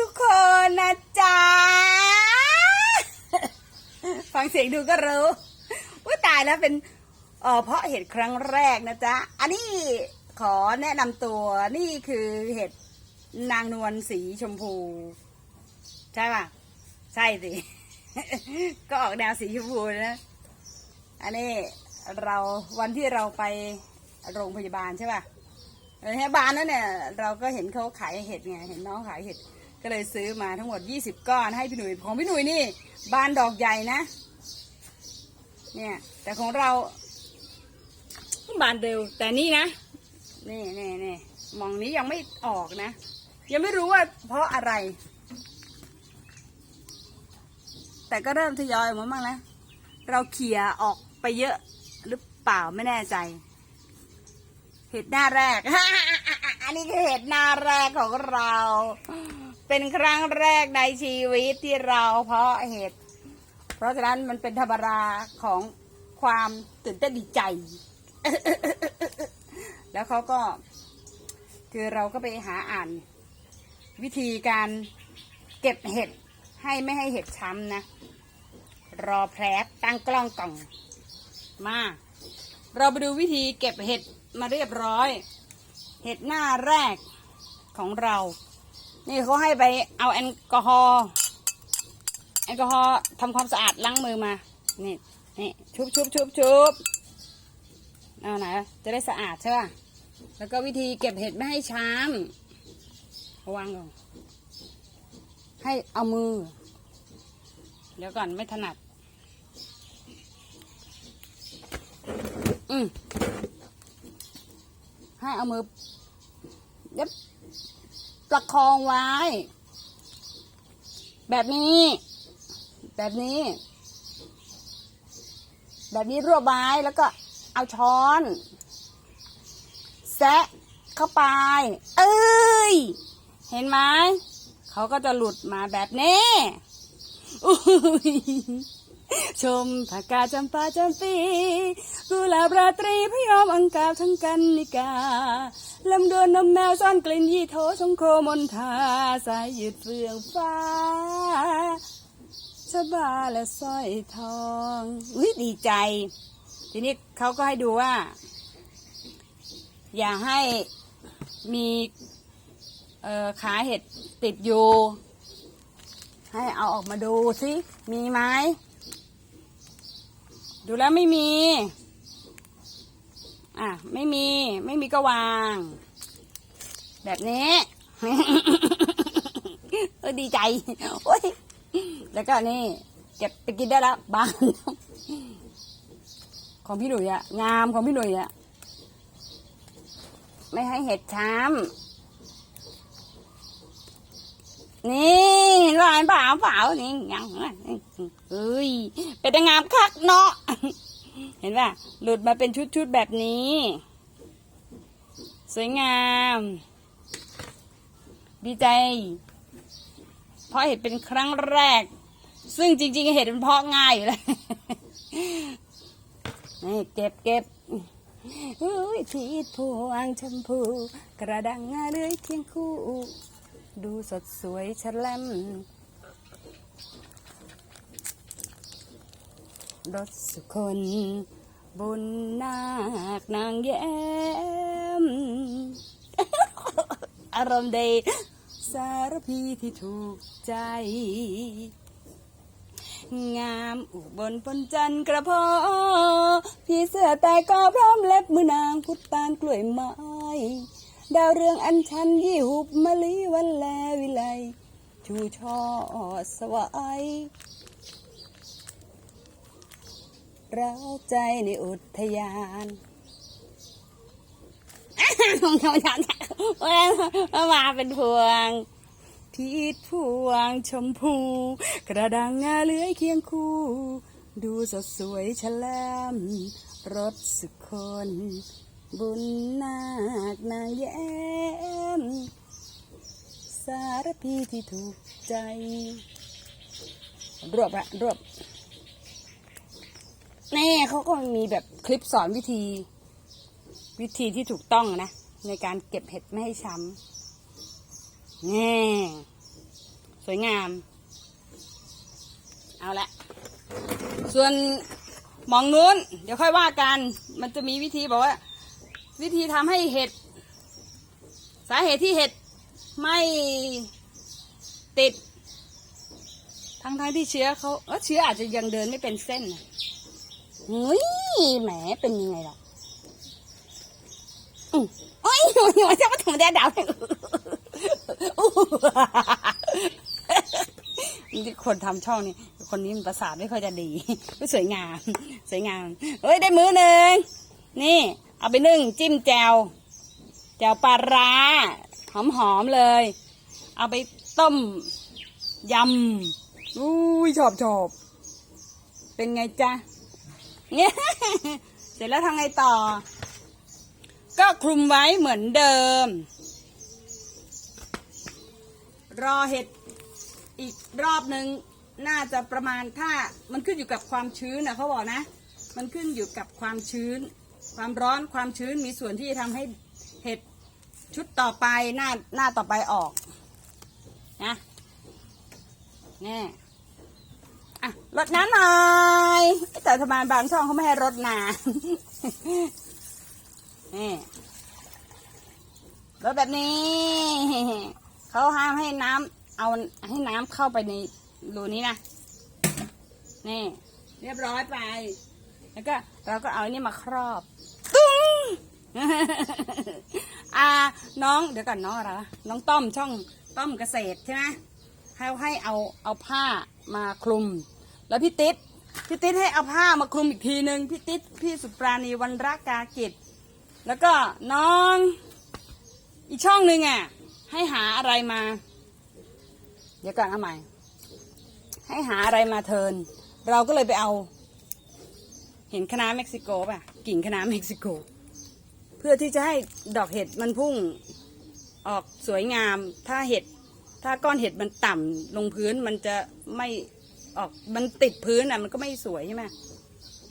ทุกๆคนนะจ๊ะ ฟังเสียงดูก็รู้ว่าตายแล้วเป็นเออเพราะเห็ดครั้งแรกนะจ๊ะ อันนี้ขอแนะนำตัวนี่คือเห็ดนางนวลสีชมพู ใช่ป่ะ ใช่สิ ก็ออกแนวสีชมพูนะ อันนี้เราวันที่เราไปโรงพยาบาลใช่ป่ะโรงพยาบาลนั่นเนี่ยเราก็เห็นเขาขายเห็ดไง เห็นน้องขายเห็ด ก็เลยซื้อมาทั้งหมด 20 ก้อนให้พี่หนุ่ยของพี่หนุ่ยนี่ บานดอกใหญ่นะ เนี่ย แต่ของเราบานเร็ว แต่นี่นะ นี่นี่นี่มองนี้ยังไม่ออกนะ ยังไม่รู้ว่าเพราะอะไร แต่ก็เริ่มทยอยออกมาบ้างแล้วเราเขี่ยออกไปเยอะหรือเปล่าไม่แน่ใจ เห็ดหน้าแรก อันนี้คือเห็ดหน้าแรกของเรา เป็นครั้งแรกในชีวิตที่เราเพาะเห็ด เพราะฉะนั้นมันเป็นธรรมดาของความตื่นเต้นดีใจ แล้วเขาก็คือเราก็ไปหาอ่าน วิธีการเก็บเห็ดให้ไม่ให้เห็ดช้ำนะ รอแพรบตั้งกล้องกล่อง มา เราไปดูวิธีเก็บเห็ดมาเรียบร้อย เห็ดหน้าแรกของเรา นี่เขาให้ไปเอาแอลกอฮอล์แอลกอฮอล์ทำความสะอาดล้างมือมา นี่นี่ชุบชุบชุบชุบเอาไหนจะได้สะอาดใช่ป่ะแล้วก็วิธีเก็บเห็ดไม่ให้ช้ำระวังก่อนให้เอามือ เดี๋ยวก่อนไม่ถนัด อืมให้เอามือเย็บ ประคองไว้ แบบนี้ แบบนี้ แบบนี้รวบไว้แล้วก็เอาช้อน แซะเข้าไป เอ้ย เห็นไหม เขาก็จะหลุดมาแบบนี้ ชมผักกาจำปาจำปีกุหลาบราตรีพยอมอังกาบทั้งกันนิกาลำดวนนมแมวซ่อนกลิ่นยี่โถสงโคมนทาสายหยุดเฟืองฟ้าชบาและสร้อยทองอุ้ยดีใจ ทีนี้เขาก็ให้ดูว่า อย่าให้มีขาเห็ดติดอยู่ ให้เอาออกมาดูสิมีไหม ดูแล้วไม่มี อะ ไม่มี ไม่มีก็วาง แบบนี้เออดีใจโอ้ยแล้วก็นี่เก็บไปกินได้แล้วบานของพี่หนุ่ยอะงามของพี่หนุ่ยอะไม่ให้เห็ดช้ำ นี่เห็นว่าเปล่าเปล่านี่ยังเอ้ยเป็นแต่งามคักเนาะเห็นป่ะหลุดมาเป็นชุดๆแบบนี้ สวยงาม ดีใจ เพราะเห็ดเป็นครั้งแรก ซึ่งจริงๆเห็ดมันเพาะง่ายอยู่แล้วนี่เก็บเก็บอุ้ยทีดพวงชมพู กระดังงาเลื้อยเคียงคู่ ดูสดสวยฉล่ำรถสุคนบุญนาคนางแย้ม อารมณ์ดีสารพีที่ถูกใจ งามอุบลปนจันกระเพาะพี่เสื้อแต่ก็พร้อมเล็บมือนางพุทตานกล้วยไม้ ดาวเรืองอันชันยี่หุบมะลิวันแลวิไลชูช่อสวายเราใจในอุทยานของธรรมชาติมาเป็นพวงพีดพวงชมพู กระดังงาเลื้อยเคียงคู่ ดูสดสวยฉลามรถสุคน บุญนาคนางแย้ม สารพีที่ถูกใจ รวบอะรวบนี่เขาก็มีแบบคลิปสอนวิธี วิธีที่ถูกต้องนะ ในการเก็บเห็ดไม่ให้ช้ำนี่สวยงาม เอาละ ส่วนมองนู้น เดี๋ยวค่อยว่ากัน มันจะมีวิธีบอกว่า วิธีทำให้เห็ด สาเหตุที่เห็ดไม่ติด ทั้งทั้งที่เชื้อเขาเออเชื้ออาจจะยังเดินไม่เป็นเส้นนะหุยแหมเป็นยังไงล่ะอืมโอ้ยโอ้ยโอ้ยจะมาถึงแดดดาวเลยอู้นี่คนทำช่องนี่คนนี้มันประสาทไม่ค่อยจะดีก็สวยงาม สวยงามเฮ้ยได้มือหนึ่งนี่เอาไปนึ่งจิ้มแจวแจวปลาร้าหอมๆเลย เอาไปต้มยำอุ้ยชอบชอบเป็นไงจ๊ะเนี่ยเสร็จแล้วทำไงต่อ ก็คลุมไว้เหมือนเดิม รอเห็ดอีกรอบหนึ่งน่าจะประมาณถ้ามันขึ้นอยู่กับความชื้นนะเขาบอกนะ มันขึ้นอยู่กับความชื้น ความร้อนความชื้นมีส่วนที่จะทำให้เห็ดชุดต่อไปหน้าหน้าต่อไปออกนะน่อะรดน้ำหน่อยแต่ทำไมบางช่องเขาไม่ให้รดน้ำนี่รดแบบนี้เขาห้ามให้น้ำเอาให้น้ำเข้าไปในรูนี้นะนี่ เรียบร้อยไป แล้วก็ เราก็เอาอันนี่มาครอบตุ้งอ่าน้องเดี๋ยวก่อนน้องอะไรวะน้องต้อมช่องต้อมเกษตรใช่ไหมให้ให้เอาเอาผ้ามาคลุม แล้วพี่ติ๊ดพี่ติ๊ดให้เอาผ้ามาคลุมอีกทีหนึ่งพี่ติ๊ดพี่สุปราณีวันรักกากิจ แล้วก็น้องอีกช่องหนึ่งอะให้หาอะไรมา เดี๋ยวก่อนเอาใหม่ ให้หาอะไรมาเทิร์นเราก็เลยไปเอา เห็นคณะเม็กซิโกป่ะ กิ่งคณะเม็กซิโก เพื่อที่จะให้ดอกเห็ดมันพุ่งออกสวยงาม ถ้าเห็ด ถ้าก้อนเห็ดมันต่ำลงพื้นมันจะไม่ออก มันติดพื้นอะ มันก็ไม่สวยใช่ไหม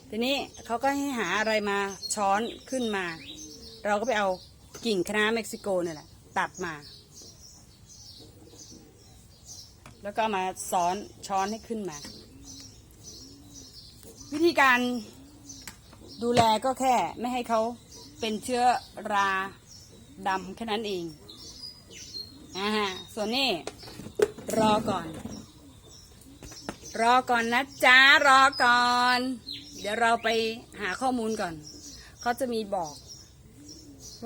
ทีนี้เขาก็ให้หาอะไรมาช้อนขึ้นมา เราก็ไปเอากิ่งคณะเม็กซิโกเนี่ยแหละ ตัดมา แล้วก็มาซ้อนช้อนให้ขึ้นมา วิธีการ ดูแลก็แค่ไม่ให้เขาเป็นเชื้อราดำแค่นั้นเองอ่าฮะส่วนนี้รอก่อน รอก่อนนะจ๊ะรอก่อน เดี๋ยวเราไปหาข้อมูลก่อน เขาจะมีบอก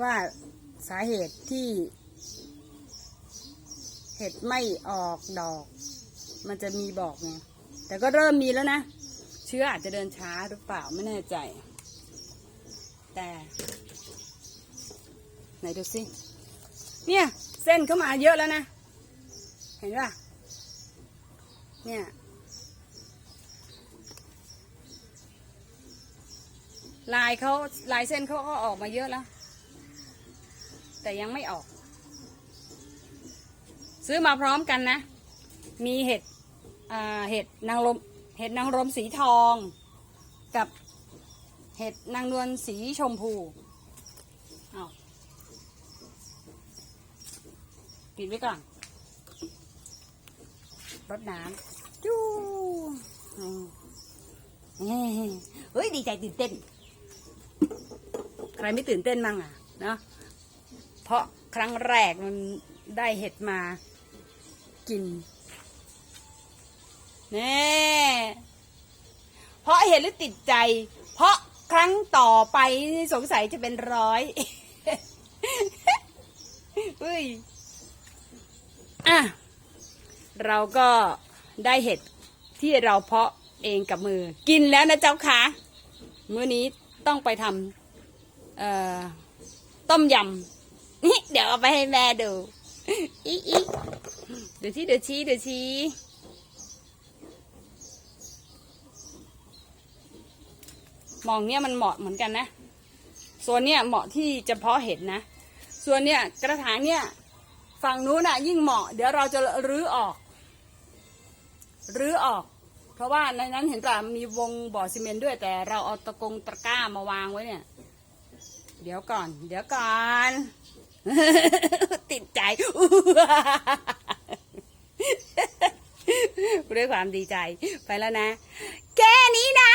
ว่าสาเหตุที่ เห็ดไม่ออกดอก มันจะมีบอกไงแต่ก็เริ่มมีแล้วนะ เชื้ออาจจะเดินช้าหรือเปล่าไม่แน่ใจ แต่ ไหนดูสิ เนี่ย เส้นเข้ามาเยอะแล้วนะ เห็นป่ะ เนี่ย ลายเขาลายเส้นเขาก็ออกมาเยอะแล้ว แต่ยังไม่ออก ซื้อมาพร้อมกันนะ มีเห็ดเห็ดนางรมเห็ดนางรมสีทองกับ เห็ดนางนวลสีชมพูเอาปิดไว้ก่อนรดน้ำจู้เฮ้ย ดีใจตื่นเต้น ใครไม่ตื่นเต้นมั่งอะ เนาะเพราะครั้งแรกมันได้เห็ดมากินแน่เพราะเห็นแล้วติดใจ เพราะ ครั้งต่อไปสงสัยจะเป็นร้อยเฮ้ยอะเราก็ได้เห็ดที่เราเพาะเองกับมือ กินแล้วนะเจ้าค่ะมื้อนี้ต้องไปทำต้มยำนี่เดี๋ยวเอาไปให้แม่ดูอีอีเดี๋ยวชี้เดี๋ยวชี้เดี๋ยวชี้ มองเนี่ยมันเหมาะเหมือนกันนะส่วนเนี่ยเหมาะที่จะเพาะเห็ดนะ ส่วนเนี่ยกระถางเนี่ยฝั่งนู้นอะยิ่งเหมาะ เดี๋ยวเราจะรื้อออก รื้อออก เพราะว่าในนั้นเห็นแต่มีวงบ่อซีเมนต์ด้วยแต่เราเอาตะกงตะกร้ามาวางไว้เนี่ย เดี๋ยวก่อน เดี๋ยวก่อน ติดใจด้วยความดีใจไปแล้วนะ แค่นี้นะ